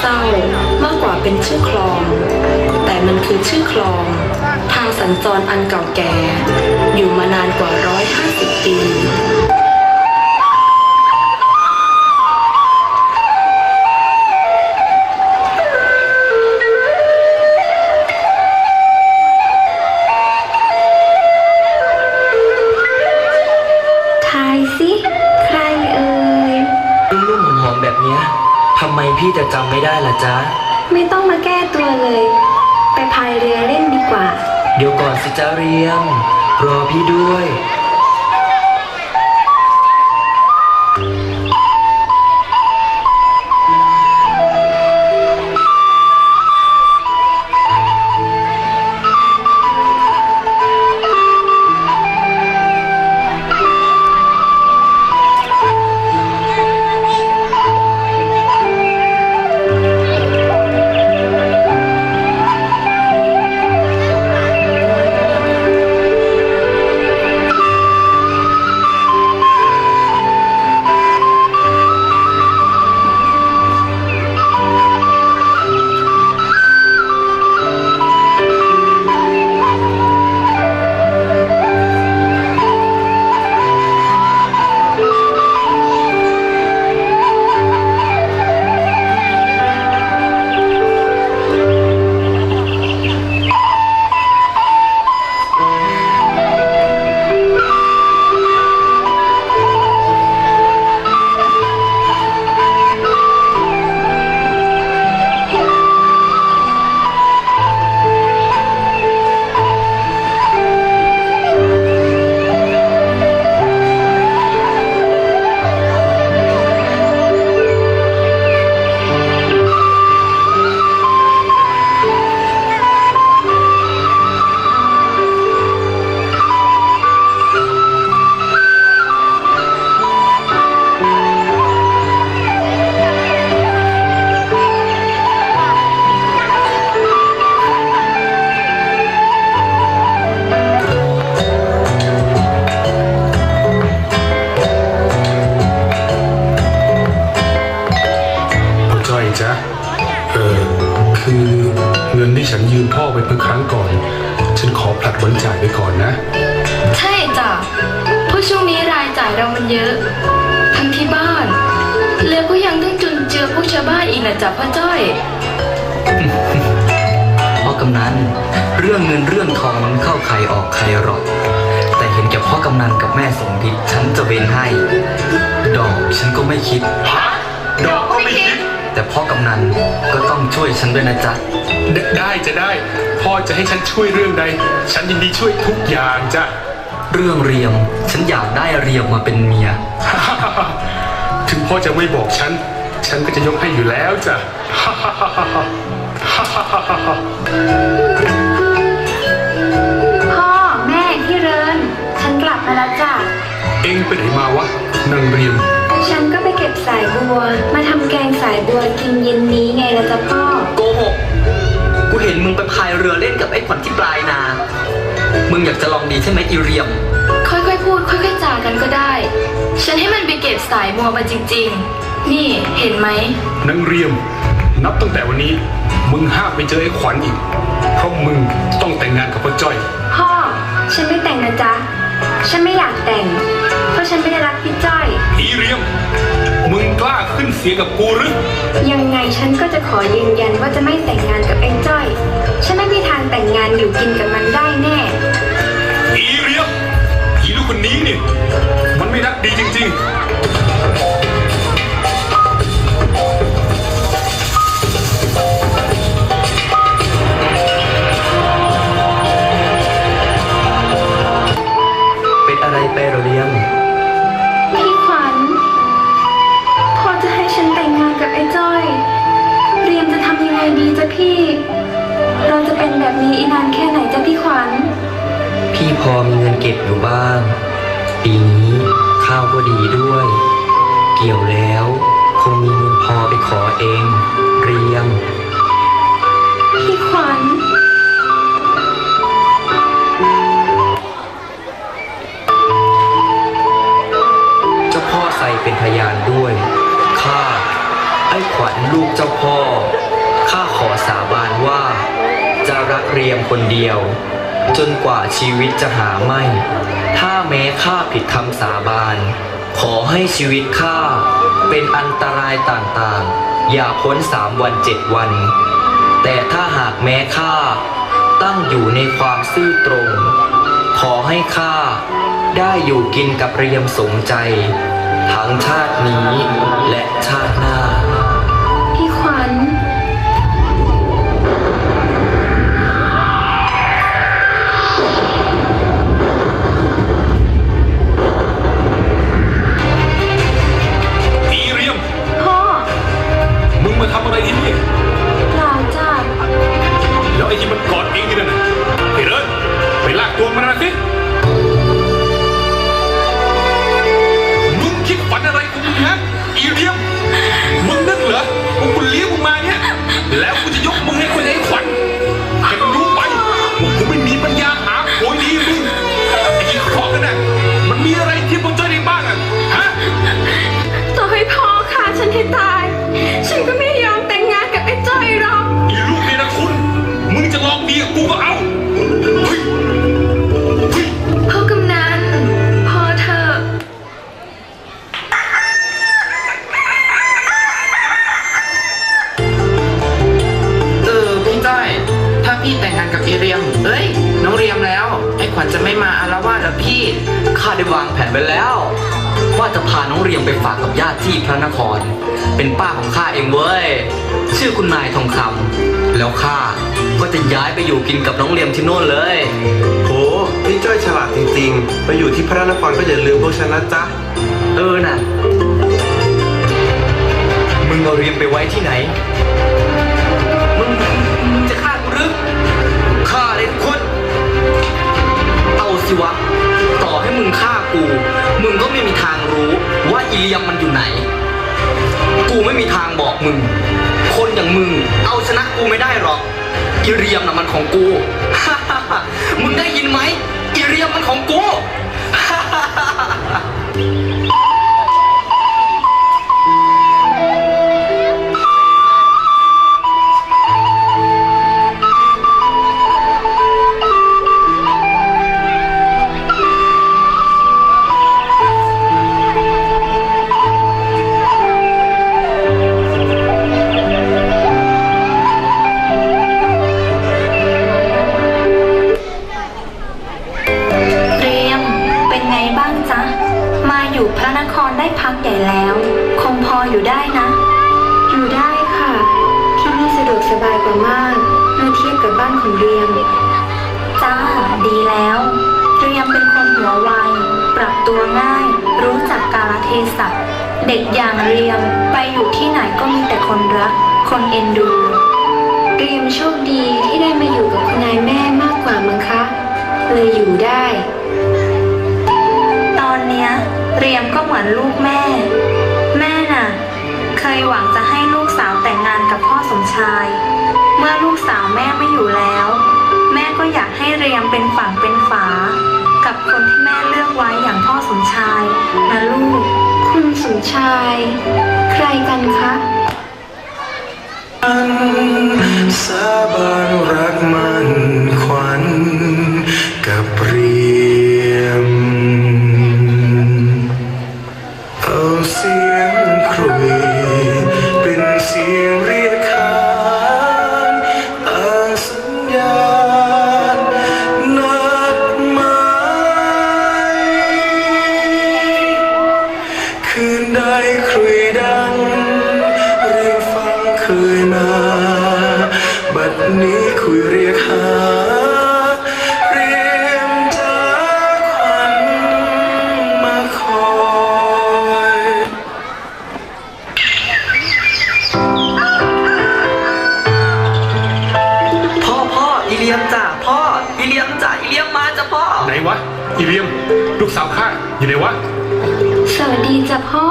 เศร้ามากกว่าเป็นชื่อคลอง แต่มันคือชื่อคลอง ทางสัญจรอันเก่าแก่ อยู่มานานกว่า150ปี จะจำไม่ได้ล่ะจ๊ะ ไม่ต้องมาแก้ตัวเลย ไปพายเรือเล่นดีกว่า เดี๋ยวก่อนสิจ้าเรียม รอพี่ด้วย บ้านอีกนะจ๊ะพ่อจ้อย พ่อกำนันเรื่องเงินเรื่องทองมันเข้าใครออกใครหรอก แต่เห็นแก่พ่อกำนันกับแม่สมพิษฉันจะเว้นให้ ดอกฉันก็ไม่คิด ดอกก็ไม่คิด แต่พ่อกำนันก็ต้องช่วยฉันด้วยนะจ๊ะไดได้จะได้ พ่อจะให้ฉันช่วยเรื่องใด ฉันยินดีช่วยทุกอย่างจ้ะ เรื่องเรียม ฉันอยากได้เรียมมาเป็นเมีย ถึงพ่อจะไม่บอกฉัน ฉันก็จะยกให้อยู่แล้วจ้ะพ่อแม่พี่เรินฉันกลับมาแล้วจ้ะ เอ็งไปไหนมาวะนางเรียม ฉันก็ไปเก็บสายบัว มาทำแกงสายบัวกินเย็นนี้ไงล่ะจ๊ะพ่อ โกหก กูเห็นมึงไปพายเรือเล่นกับไอ้ขวัญที่ปลายนา มึงอยากจะลองดีใช่ไหมอีเรียม ค่อยๆพูด ค่อยๆจากันก็ได้ ฉันให้มันไปเก็บสายมัวมาจริง ๆ นี่เห็นไหมนางเรียม นับตั้งแต่วันนี้ มึงห้ามไปเจอไอ้ขวัญอีก เพราะมึงต้องแต่งงานกับพ่อจ้อย พ่อ ฉันไม่แต่งนะจ๊ะ ฉันไม่อยากแต่ง เพราะฉันไม่ได้รักพี่จ้อย อีเรียม มึงกล้าขึ้นเสียงกับกูหรือ ยังไงฉันก็จะขอยืนยันว่าจะไม่แต่งงานกับไอ้จ้อย ฉัน ก็บอยู่บ้าง ปีนี้ข้าวก็ดีด้วย เกี่ยวแล้ว คงมีเงินพอไปขอเอง เรียมพี่ขวัญเจ้าพ่อใส่เป็นพยานด้วย ข้า ไอ้ขวัญลูกเจ้าพ่อ ข้าขอสาบานว่า จะรักเรียมคนเดียว จนกว่าชีวิตจะหาไม่ ถ้าแม้ข้าผิดคำสาบาน ขอให้ชีวิตข้าเป็นอันตรายต่างๆ อย่าพ้นสามวันเจ็ดวัน แต่ถ้าหากแม้ข้าตั้งอยู่ในความซื่อตรง ขอให้ข้าได้อยู่กินกับเรียมสมใจ ทั้งชาตินี้และชาติหน้า ที่มันกอดเองนี่นั่นน่ะไอ้เลยไปลากตัวมันมาสิ พี่แต่งงานกับอีเรียมเอ้ย น้องเรียมแล้ว ไอ้ขวัญจะไม่มาอารวาสเหรอพี่ ข้าได้วางแผนไว้แล้ว ว่าจะพาน้องเรียมไปฝากกับญาติที่พระนคร เป็นป้าของข้าเองเว้ย ชื่อคุณนายทองคำแล้วข้าก็จะย้ายไปอยู่กินกับน้องเรียมที่โน่นเลย โหพี่จ้อยฉลาดจริงๆ ไปอยู่ที่พระนครก็อย่าลืมพวกฉันนะจ๊ะ เออน่ะ มึงเอาเรียมไปไว้ที่ไหน มึงฆ่ากู มึงก็ไม่มีทางรู้ว่าอีเลียมมันอยู่ไหน กูไม่มีทางบอกมึง คนอย่างมึงเอาชนะกูไม่ได้หรอก อีเรียมน่ะมันของกู มึงได้ยินไหมอีเรียมมันของกู พักใหญ่แล้ว คงพออยู่ได้นะ อยู่ได้ค่ะ ที่นี่สะดวกสบายกว่ามากเมื่อเทียบกับบ้านของเรียม จ้า ดีแล้ว เรียมเป็นคนหัวไว ปรับตัวง่าย รู้จักกาลเทศะเด็กอย่างเรียมไปอยู่ที่ไหนก็มีแต่คนรัก คนเอ็นดู เรียมโชคดีที่ได้มาอยู่กับคุณนายแม่มากกว่ามั้งคะ เลยอยู่ได้ ตอนเนี้ย เรียมก็เหมือนลูกแม่ แม่น่ะ เคยหวังจะให้ลูกสาวแต่งงานกับพ่อสมชาย เมื่อลูกสาวแม่ไม่อยู่แล้ว แม่ก็อยากให้เรียมเป็นฝั่งเป็นฝา กับคนที่แม่เลือกไว้อย่างพ่อสมชายนะลูก คุณสมชาย ใครกันคะสาบานรักมัน ลียมจ้ะพ่ออีเลียมจ้ะอีเลียมมาจ้ะพ่อ ไหนวะ อีเรียม ลูกสาวข้าอยู่ไหนวะ สวัสดีจ้ะพ่อ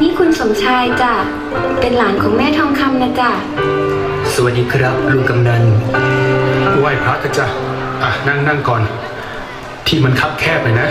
นี่คุณสมชายจ้ะ เป็นหลานของแม่ทองคำนะจ้ะ สวัสดีครับลุงกำนัน ไหว้พระกันจ้ะอะนั่งนั่งก่อน ที่มันคับแคบเลยนะ